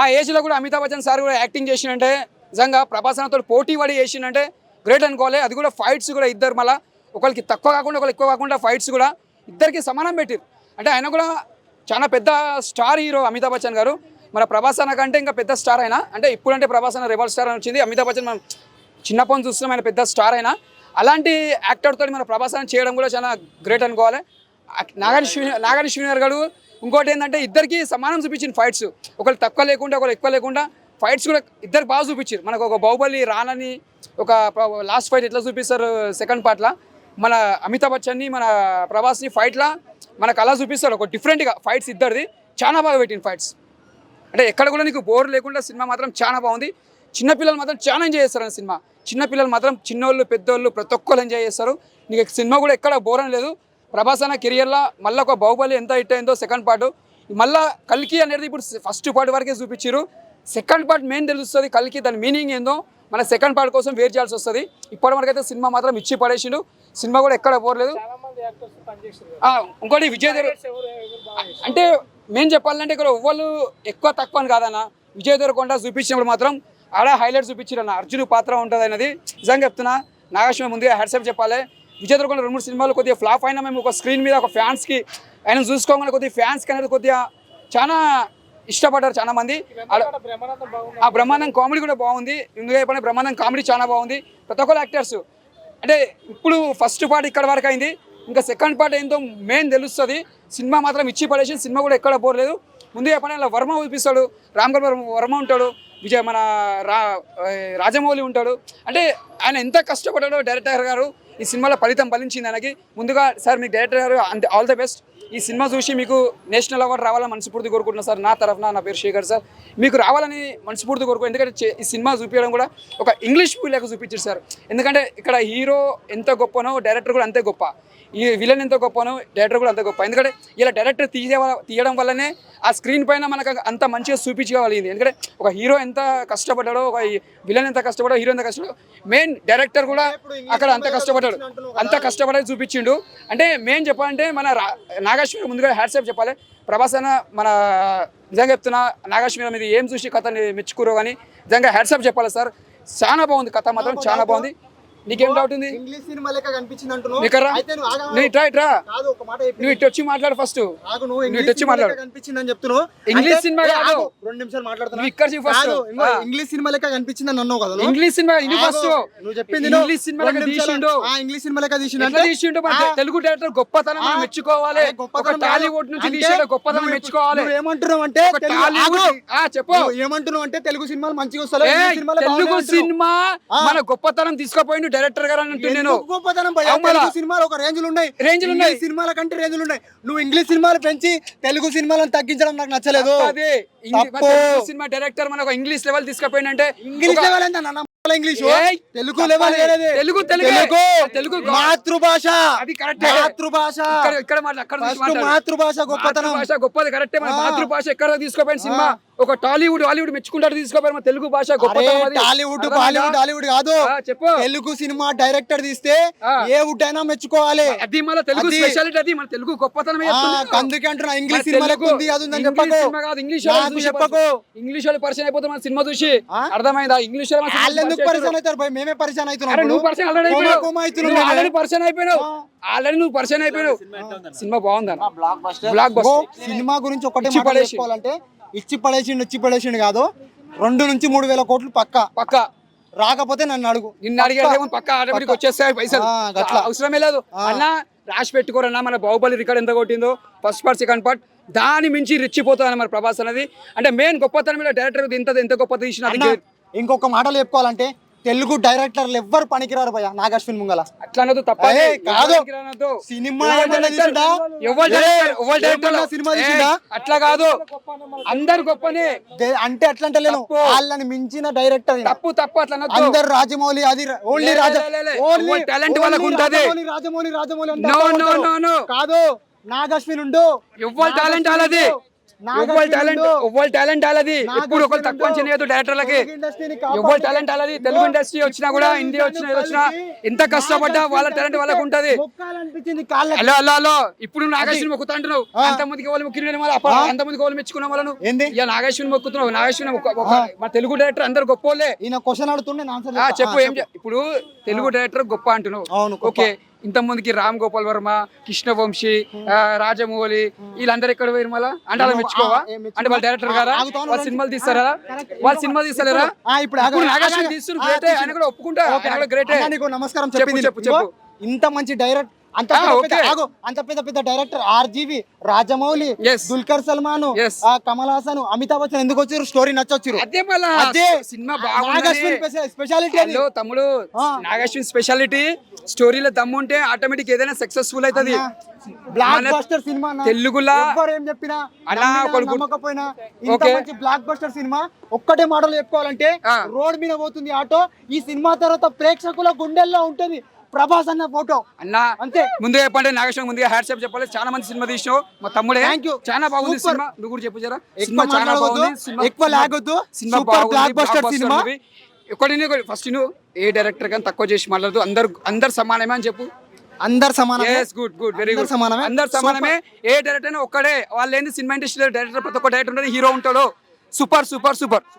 ఆ ఏజ్లో కూడా అమితాబ్ బచ్చన్ సార్ కూడా యాక్టింగ్ చేసిందంటే నిజంగా ప్రభాసనతో పోటీ పడి చేసిందంటే గ్రేట్ అనుకోవాలి. అది కూడా ఫైట్స్ కూడా ఇద్దరు మళ్ళీ ఒకరికి తక్కువ కాకుండా ఒకరికి ఎక్కువ కాకుండా ఫైట్స్ కూడా ఇద్దరికి సమానం పెట్టారు. అంటే ఆయన కూడా చాలా పెద్ద స్టార్ హీరో అమితాబ్ బచ్చన్ గారు. మన ప్రభాసన కంటే ఇంకా పెద్ద స్టార్ అయినా అంటే ఇప్పుడంటే ప్రభాసన రెబల్ స్టార్ అని వచ్చింది. అమితాబ్ బచ్చన్ మనం చిన్నప్పటి నుంచి చూస్తున్నాం ఆయన పెద్ద స్టార్ అయినా. అలాంటి యాక్టర్తో మన ప్రభాసన చేయడం కూడా చాలా గ్రేట్ అనుకోవాలి. నాగరి నాగరి శ్రీనర్ గారు ఇంకోటి ఏంటంటే ఇద్దరికి సమానం చూపించింది ఫైట్స్ ఒకరు తక్కువ లేకుండా ఒకరు ఎక్కువ లేకుండా ఫైట్స్ కూడా ఇద్దరు బాగా చూపించారు. మనకు ఒక బాహుబలి రానని ఒక లాస్ట్ ఫైట్ ఎట్లా చూపిస్తారు? సెకండ్ పార్ట్లో మన అమితాబ్ బచ్చన్ని మన ప్రభాస్ని ఫైట్లా మనకు అలా చూపిస్తారు. ఒక డిఫరెంట్గా ఫైట్స్ ఇద్దరిది. చాలా బాగా పెట్టింది ఫైట్స్ అంటే ఎక్కడ కూడా నీకు బోర్ లేకుండా సినిమా మాత్రం చాలా బాగుంది. చిన్నపిల్లలు మాత్రం చాలా ఎంజాయ్ చేస్తారు సినిమా. చిన్నపిల్లలు మాత్రం చిన్నోళ్ళు పెద్దోళ్ళు ప్రతి ఒక్కరు ఎంజాయ్ చేస్తారు. నీకు సినిమా కూడా ఎక్కడ బోర్ అని లేదు. ప్రభాస్ అన్న కెరియర్లో మళ్ళీ ఒక బాహుబలి ఎంత హిట్ అయిందో సెకండ్ పార్ట్. మళ్ళీ కల్కి అనేది ఇప్పుడు ఫస్ట్ పార్ట్ వరకే చూపించారు సెకండ్ పార్ట్ మెయిన్ తెలుస్తుంది కల్కి దాని మీనింగ్ ఏందో. మన సెకండ్ పార్ట్ కోసం వెయిట్ చేయాల్సి వస్తుంది. ఇప్పటి వరకు అయితే సినిమా మాత్రం ఇచ్చి పడేసిండు. సినిమా కూడా ఎక్కడ పోరలేదు ఇంకోటి విజయ్ దేవర? అంటే మేము చెప్పాలంటే ఇక్కడ ఎవ్వరు ఎక్కువ తక్కువ అని కాదన్న. విజయ్ దేవరకొండ చూపించినప్పుడు మాత్రం ఆడ హైలైట్ చూపించారు అన్న. అర్జున్ పాత్ర ఉంటుంది అనేది నిజంగా చెప్తున్నా. నాగేశ్వర ముందుగా హ్యాట్సప్ చెప్పాలి. విజయ్ దేవరకొండ రెండు మూడు సినిమాలు కొద్దిగా ఫ్లాప్ అయినా మేము ఒక స్క్రీన్ మీద ఒక ఫ్యాన్స్కి ఆయన చూసుకోగానే కొద్దిగా ఫ్యాన్స్కి అనేది కొద్దిగా చాలా ఇష్టపడ్డారు చాలా మంది ఆ బ్రహ్మాండం కామెడీ కూడా బాగుంది. ఇందులో చెప్పిన బ్రహ్మాండం కామెడీ చాలా బాగుంది. ప్రతి ఒక్కరు యాక్టర్స్. అంటే ఇప్పుడు ఫస్ట్ పార్ట్ ఇక్కడ వరకు అయింది. ఇంకా సెకండ్ పార్ట్ ఏందో మెయిన్ తెలుస్తుంది. సినిమా మాత్రం ఇచ్చి పడేసి సినిమా కూడా ఎక్కడ పోలేదు. ముందు చెప్పిన ఇలా వర్మ చూపిస్తాడు రామ్ వర్మ ఉంటాడు విజయ్ మన రా రాజమౌళి ఉంటాడు. అంటే ఆయన ఎంత కష్టపడ్డాడో డైరెక్టర్ గారు ఈ సినిమాలో ఫలితం ఫలించింది ఆయనకి ముందుగా సార్ మీకు డైరెక్టర్ గారు ఆల్ ద బెస్ట్ ఈ సినిమా చూసి మీకు నేషనల్ అవార్డు రావాలని మనస్ఫూర్తి కోరుకుంటున్నా సార్. నా తరఫున నా పేరు శేఖర్ సార్. మీకు రావాలని మనస్ఫూర్తి కోరుకో ఎందుకంటే ఈ సినిమా చూపించడం కూడా ఒక ఇంగ్లీష్ మూవీ లాగా చూపించారు సార్. ఎందుకంటే ఇక్కడ హీరో ఎంత గొప్పనో డైరెక్టర్ కూడా అంతే గొప్ప. ఈ విలన్ ఎంత గొప్పనో డైరెక్టర్ కూడా అంత గొప్ప. ఎందుకంటే ఇలా డైరెక్టర్ తీయ తీయడం వల్లనే ఆ స్క్రీన్ పైన మనకు అంత మంచిగా చూపించగలిగింది. ఎందుకంటే ఒక హీరో ఎంత కష్టపడ్డాడో ఒక విలన్ ఎంత కష్టపడాడో హీరో ఎంత కష్టపడాడో మెయిన్ డైరెక్టర్ కూడా అక్కడ అంత కష్టపడ్డాడు. అంత కష్టపడి చూపించిండు. అంటే మెయిన్ చెప్పాలంటే మన రా- నాగేశ్వర ముందుగా హ్యాట్సాప్ చెప్పాలి. ప్రభాస్ అన్న మన నిజంగా చెప్తున్నా నాగేశ్వర మీద ఏం చూసి కథని మెచ్చుకురో కానీ నిజంగా హ్యాట్సాప్ చెప్పాలి సార్. చాలా బాగుంది కథ మాత్రం చాలా బాగుంది. నీకేం డౌట్ ఉంది ఇంగ్లీష్ సినిమా లెక్క కనిపించింది అంటున్నావు అయితే నువ్వు ఆగు, నువ్వు ఇట్రా ఇట్రా కాదు ఒక మాట చెప్పి నువ్వు ఇటు వచ్చి మాట్లాడు ఫస్ట్ ఆగు నువ్వు నువ్వు ఇంగ్లీష్ ఇటు వచ్చి మాట్లాడు. కనిపించింది అని చెప్తున్నావు ఇంగ్లీష్ సినిమా కాదు. రెండు నిమిషాలు మాట్లాడుతున్నా నువ్వు ఇక్కడ చూడు first. కాదు, ఇంకో ఆ. ఇంగ్లీష్ సినిమా లెక్క కనిపించింది అని అన్నావు కదా? ఇంగ్లీష్ సినిమా ఇది ఫస్ట్ నువ్వు చెప్పింది. ఇంగ్లీష్ సినిమా లెక్క. తీసిండు ఆ, ఇంగ్లీష్ సినిమా లెక్క తీసిండు అంటే తీసిండు మన తెలుగు డైరెక్టర్ గొప్పతనం మనం మెచ్చుకోవాలి గొప్పతనం టాలీవుడ్ నుంచి తీసిన గొప్పతనం మెచ్చుకోవాలి నువ్వు ఏమంటున్నావు అంటే టాలీవుడ్. ఆ చెప్పు ఏమంటున్నావు అంటే తెలుగు సినిమాలు మంచిగా సినిమాలే తెలుగు. సినిమా. మన గొప్పతనం తీసుకుపోయిండు డైరెక్టర్ గారు నేను. ఎందుకు గొప్పతనం సినిమాలు ఒక రేంజ్లు ఉన్నాయి. రేంజ్లు ఉన్నాయి. సినిమాల కంటే రేంజ్లు ఉన్నాయి. నువ్వు ఇంగ్లీష్ సినిమాలు పెంచి తెలుగు సినిమాలను తగ్గించడం నాకు నచ్చలేదు. అదే. సినిమా డైరెక్టర్ మన ఒక ఇంగ్లీష్ లెవెల్ తీసుకుపోయిందంటే ఇంగ్లీష్ లెవెల్ ఎంత ఇంగ్లీష్? తెలుగు. లెవెల్. తెలుగు తెలుగే. తెలుగు. మాతృభాష. అది కరెక్టే. మాతృభాష. ఇక్కడ. మాతృభాష గొప్పతనం. గొప్పది కరెక్టే. మన. మాతృభాష ఎక్కడ తీసుకుపోయిన సినిమా. ఒక టాలీవుడ్ హాలీవుడ్ మెచ్చుకుంటాడు తీసుకుపోయిన మన తెలుగు భాష గొప్పతనం. టాలీవుడ్? బాలీవుడ్ హాలీవుడ్ కాదు చెప్పు తెలుగు సినిమా డైరెక్టర్ తీస్తే. ఏ వుడ్ అయినా మెచ్చుకోవాలి అది మన తెలుగు అది- స్పెషాలిటీ అది మన తెలుగు గొప్పతనమే చెప్తున్నాను. అందుకే అంటున్నా ఇంగ్లీష్ మన సినిమా తెలుగు- ఉంది అది ఉందని ఇంగ్లీష్ చెప్పకు సినిమా కాదు, ఇంగ్లీష్ చెప్పకు ఇంగ్లీష్ వాళ్ళు పరిచయం అయిపోతే మన సినిమా చూసి? అర్థమైందా ఇంగ్లీష్ వాళ్ళు ఎందుకు పరిచయం అవుతారు భయ్ మేమే పరిచయం అవుతున్నాం అరే నువ్వు. పరిచయం ఆల్రెడీ మేమే. ఆల్రెడీ పరిచయం అయిపోయినావు. ఆల్రెడీ నువ్వు పరిచయం అయిపోయినావు సినిమా బాగుందన్న blockbuster block go, buster cinema గురించి ఒకటే. చెప్పుకోవాలంటే ఇచ్చి పడేసిండు ఇచ్చి పడేసిండు కాదు. రెండు నుంచి మూడు వేల కోట్లు పక్క. పక్క. రాకపోతే నన్ను అడుగు. నిన్ను అడిగేదేమో పక్క. ఆటోమేటిక్ వచ్చేస్తాయి పైసలు. ఆ, గట్లా. అవసరమే లేదు. అన్న రాసి పెట్టుకోరన్నా మన బాహుబలి రికార్డ్ ఎంత కొట్టిందో? ఫస్ట్ పార్ట్ సెకండ్ పార్ట్ దాని మించి రెచ్చిపోతుంది మన ప్రభాస్ అనేది అంటే మెయిన్ గొప్పతనం మీద డైరెక్టర్ ఎంత ఎంత గొప్ప తీసిన ఇంకొక మాటలు చెప్పుకోవాలంటే తెలుగు డైరెక్టర్లు ఎవ్వరు పనికిరారు భయ నాగశ్విన్ ముంగల అట్లా అనొద్దు తప్ప ఏ, కాదు. సినిమా ఏమన్నా ఏ? ఏమన్నా సినిమా? అట్లా కాదు అందరు గొప్పనే దే- అంటే అట్లా అంటే లేను తప్పు. వాళ్ళని మించిన డైరెక్టర్ ఈయన. తప్పు తప్పు అట్లా అనొద్దు అందరు రాజమౌళి అది ఓన్లీ లే, రాజ లే, లే, లే. ఓన్లీ ఎవరి talent ఓన్లీ వాళ్ళకు ఉంటది. రాజమౌళి రాజమౌళి రాజమౌళి అంటే No, అర్థం no, అవుతారు. no, no. కాదు నాగశ్విన్ ఉండు ఎవ్వరు టాలెంట్ వాళ్ళది ఎవ్వరి టాలెంట్ ఎవ్వరి టాలెంట్ అలాది ఎప్పుడు ఒకరు తక్కువ చేయదు డైరెక్టర్లకి. ఎవరి టాలెంట్ అలాది తెలుగు ఇండస్ట్రీ వచ్చినా కూడా హిందీ వచ్చినా వచ్చినా ఎంత కష్టపడ్డా వాళ్ళ టాలెంట్ వాళ్ళకు ఉంటది హలో హలో హలో. ఇప్పుడు నాగేశ్వరి మొక్కుతా అంటున్నావు అంత మందికి వాళ్ళు మొక్కిన అంత మందికి వాళ్ళు మెచ్చుకున్న వాళ్ళను ఇక నాగేశ్వరి మొక్కుతున్నావు. నాగేశ్వరి మొక్క- ఒక- మా తెలుగు డైరెక్టర్ అందరు గొప్ప వాళ్ళే క్వశ్చన్ అడుగుతుండే. చెప్పు ఏం ఇప్పుడు తెలుగు డైరెక్టర్ గొప్ప అంటున్నావు. ఓకే. ఇంత మందికి రామ్ గోపాల్ వర్మ కృష్ణవంశీ రాజమౌళి వీళ్ళందరూ ఎక్కడ పోయారు మళ్ళా అంటే అలా మెచ్చుకోవా? అంటే వాళ్ళ డైరెక్టర్ గారా వాళ్ళ. సినిమాలు తీస్తారా. వాళ్ళ సినిమాలు తీస్తలేరా ఆ, ఇప్పుడు. తీస్తున్నారు గ్రేటే ఆయన. కూడా ఒప్పుకుంటా గ్రేటే నమస్కారం చెప్పు, చెప్పింది చెప్పు, చెప్పు. ఇంత మంచి డైరెక్ట్ అంత అంత పెద్ద పెద్ద డైరెక్టర్ ఆర్జీవి రాజమౌళి. దుల్కర్ సల్మాన్. కమల్ హాసన్ అమితాబ్ బచ్చన్ ఎందుకు వచ్చారు స్టోరీ నచ్చొచ్చారు అదే అదే. సినిమా నాగశ్విన్ స్పెషాలిటీ తమ్ముడు. ఆ. నాగేశ్వరి స్పెషాలిటీ. స్టోరీలో దమ్ము ఉంటే ఆటోమేటిక్ ఏదైనా సక్సెస్ఫుల్ అవుతుంది. బ్లాక్ బస్టర్ సినిమా. తెలుగులా ఏం చెప్పినా నమ్మకపోయినా ఇంత. మంచి బ్లాక్ బస్టర్ సినిమా ఒక్కటే మోడల్ చెప్పుకోవాలంటే. రోడ్ మీద పోతుంది ఆటో. ఈ సినిమా తర్వాత ప్రేక్షకుల గుండెల్లో ఉంటుంది. ప్రభాస్ అన్న ఫోటో. అన్నా అంతే. ముందు చెప్పండి నాగేశ్వరం ముందుగా హ్యాట్సాప్ చెప్పాలి. చాలా మంది సినిమా తీసినావు. మా తమ్ముడే. Thank you. చాలా బాగుంది. సినిమా. నువ్వు కూడా చెప్పు జరా. సినిమా చాలా బాగుంది. సినిమా ఎక్కువ లాగొద్దు. సినిమా Super బాగుంది. blockbuster blockbuster సినిమా. ఒకటి ఫస్ట్ నువ్వు. ఏ డైరెక్టర్ కానీ తక్కువ చేసి మాట్లాడదు. అందరు అందరు సమానమే అని చెప్పు. అందరు సమానం yes good good very good సమానమే? అందరు సమానమే. ఏ డైరెక్టర్ అయినా ఒక్కడే. వాళ్ళు ఏంది సినిమా ఇండస్ట్రీ డైరెక్టర్ ప్రతి ఒక్క డైరెక్టర్ హీరో ఉంటాడు. Super super super